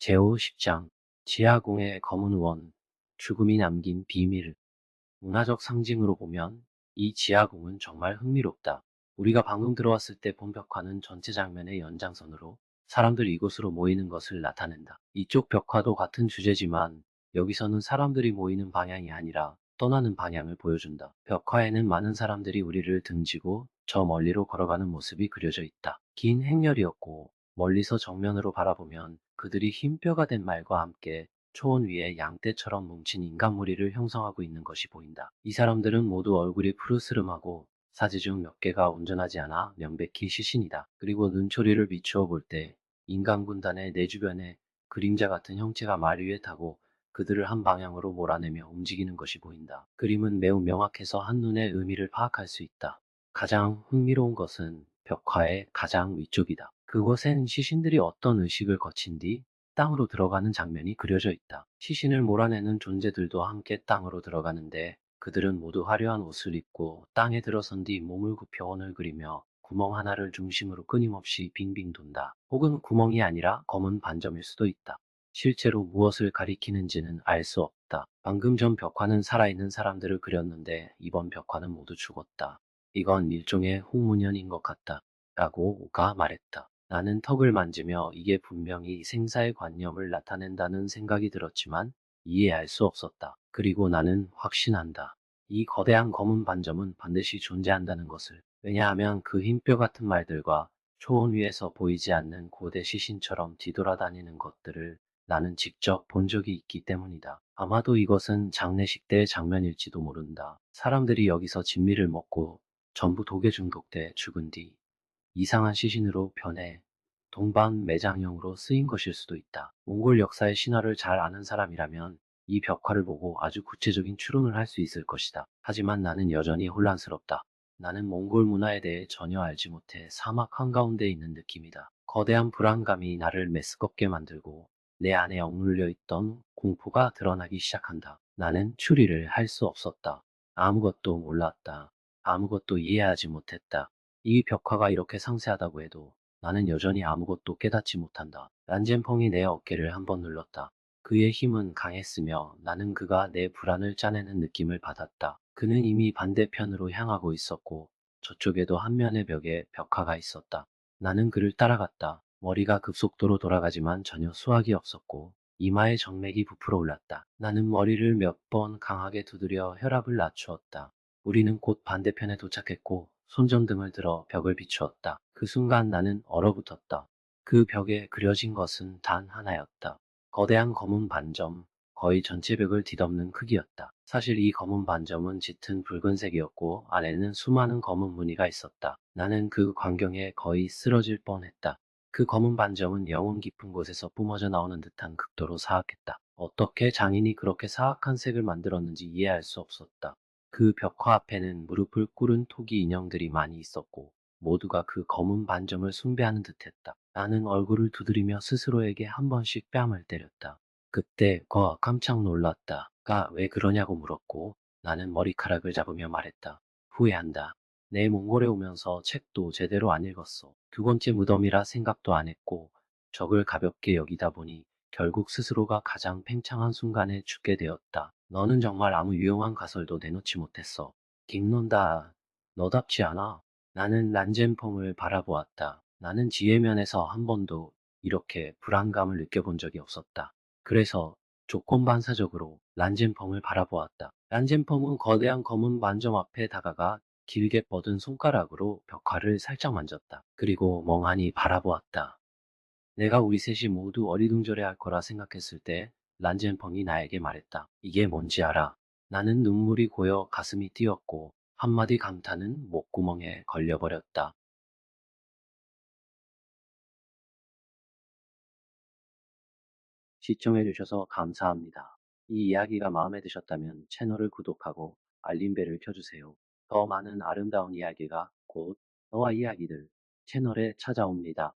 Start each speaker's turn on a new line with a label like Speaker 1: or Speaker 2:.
Speaker 1: 제50장 지하공의 검은 원 죽음이 남긴 비밀 문화적 상징으로 보면 이 지하공은 정말 흥미롭다. 우리가 방금 들어왔을 때 본 벽화는 전체 장면의 연장선으로 사람들이 이곳으로 모이는 것을 나타낸다. 이쪽 벽화도 같은 주제지만 여기서는 사람들이 모이는 방향이 아니라 떠나는 방향을 보여준다. 벽화에는 많은 사람들이 우리를 등지고 저 멀리로 걸어가는 모습이 그려져 있다. 긴 행렬이었고 멀리서 정면으로 바라보면 그들이 흰 뼈가 된 말과 함께 초원 위에 양떼처럼 뭉친 인간 무리를 형성하고 있는 것이 보인다. 이 사람들은 모두 얼굴이 푸르스름하고 사지 중 몇 개가 온전하지 않아 명백히 시신이다. 그리고 눈초리를 비추어 볼 때 인간 군단의 내 주변에 그림자 같은 형체가 말 위에 타고 그들을 한 방향으로 몰아내며 움직이는 것이 보인다. 그림은 매우 명확해서 한눈에 의미를 파악할 수 있다. 가장 흥미로운 것은 벽화의 가장 위쪽이다. 그곳엔 시신들이 어떤 의식을 거친 뒤 땅으로 들어가는 장면이 그려져 있다. 시신을 몰아내는 존재들도 함께 땅으로 들어가는데 그들은 모두 화려한 옷을 입고 땅에 들어선 뒤 몸을 굽혀 원을 그리며 구멍 하나를 중심으로 끊임없이 빙빙 돈다. 혹은 구멍이 아니라 검은 반점일 수도 있다. 실제로 무엇을 가리키는지는 알 수 없다. 방금 전 벽화는 살아있는 사람들을 그렸는데 이번 벽화는 모두 죽었다. 이건 일종의 홍문연인 것 같다. 라고 오가 말했다. 나는 턱을 만지며 이게 분명히 생사의 관념을 나타낸다는 생각이 들었지만 이해할 수 없었다. 그리고 나는 확신한다. 이 거대한 검은 반점은 반드시 존재한다는 것을. 왜냐하면 그 흰뼈 같은 말들과 초원 위에서 보이지 않는 고대 시신처럼 뒤돌아다니는 것들을 나는 직접 본 적이 있기 때문이다. 아마도 이것은 장례식 때의 장면일지도 모른다. 사람들이 여기서 진미를 먹고 전부 독에 중독돼 죽은 뒤 이상한 시신으로 변해 동반 매장형으로 쓰인 것일 수도 있다. 몽골 역사의 신화를 잘 아는 사람이라면 이 벽화를 보고 아주 구체적인 추론을 할 수 있을 것이다. 하지만 나는 여전히 혼란스럽다. 나는 몽골 문화에 대해 전혀 알지 못해 사막 한가운데 있는 느낌이다. 거대한 불안감이 나를 메스껍게 만들고 내 안에 억눌려 있던 공포가 드러나기 시작한다. 나는 추리를 할 수 없었다. 아무것도 몰랐다. 아무것도 이해하지 못했다. 이 벽화가 이렇게 상세하다고 해도 나는 여전히 아무것도 깨닫지 못한다. 란젠펑이 내 어깨를 한번 눌렀다. 그의 힘은 강했으며 나는 그가 내 불안을 짜내는 느낌을 받았다. 그는 이미 반대편으로 향하고 있었고 저쪽에도 한 면의 벽에 벽화가 있었다. 나는 그를 따라갔다. 머리가 급속도로 돌아가지만 전혀 수확이 없었고 이마에 정맥이 부풀어 올랐다. 나는 머리를 몇 번 강하게 두드려 혈압을 낮추었다. 우리는 곧 반대편에 도착했고 손전등을 들어 벽을 비추었다. 그 순간 나는 얼어붙었다. 그 벽에 그려진 것은 단 하나였다. 거대한 검은 반점, 거의 전체 벽을 뒤덮는 크기였다. 사실 이 검은 반점은 짙은 붉은색이었고 안에는 수많은 검은 무늬가 있었다. 나는 그 광경에 거의 쓰러질 뻔했다. 그 검은 반점은 영혼 깊은 곳에서 뿜어져 나오는 듯한 극도로 사악했다. 어떻게 장인이 그렇게 사악한 색을 만들었는지 이해할 수 없었다. 그 벽화 앞에는 무릎을 꿇은 토기 인형들이 많이 있었고 모두가 그 검은 반점을 숭배하는 듯했다. 나는 얼굴을 두드리며 스스로에게 한 번씩 뺨을 때렸다. 그때 거 깜짝 놀랐다. 가왜 그러냐고 물었고 나는 머리카락을 잡으며 말했다. 후회한다. 내 몽골에 오면서 책도 제대로 안 읽었어. 두 번째 무덤이라 생각도 안 했고 적을 가볍게 여기다 보니 결국 스스로가 가장 팽창한 순간에 죽게 되었다. 너는 정말 아무 유용한 가설도 내놓지 못했어. 김논다. 너답지 않아. 나는 란젠펑을 바라보았다. 나는 지혜면에서 한 번도 이렇게 불안감을 느껴본 적이 없었다. 그래서 조건 반사적으로 란젠펑을 바라보았다. 란젠펑은 거대한 검은 반점 앞에 다가가 길게 뻗은 손가락으로 벽화를 살짝 만졌다. 그리고 멍하니 바라보았다. 내가 우리 셋이 모두 어리둥절해 할 거라 생각했을 때 란젠펑이 나에게 말했다. 이게 뭔지 알아? 나는 눈물이 고여 가슴이 뛰었고 한마디 감탄은 목구멍에 걸려버렸다. 시청해주셔서 감사합니다. 이 이야기가 마음에 드셨다면 채널을 구독하고 알림벨을 켜주세요. 더 많은 아름다운 이야기가 곧 너와 이야기들 채널에 찾아옵니다.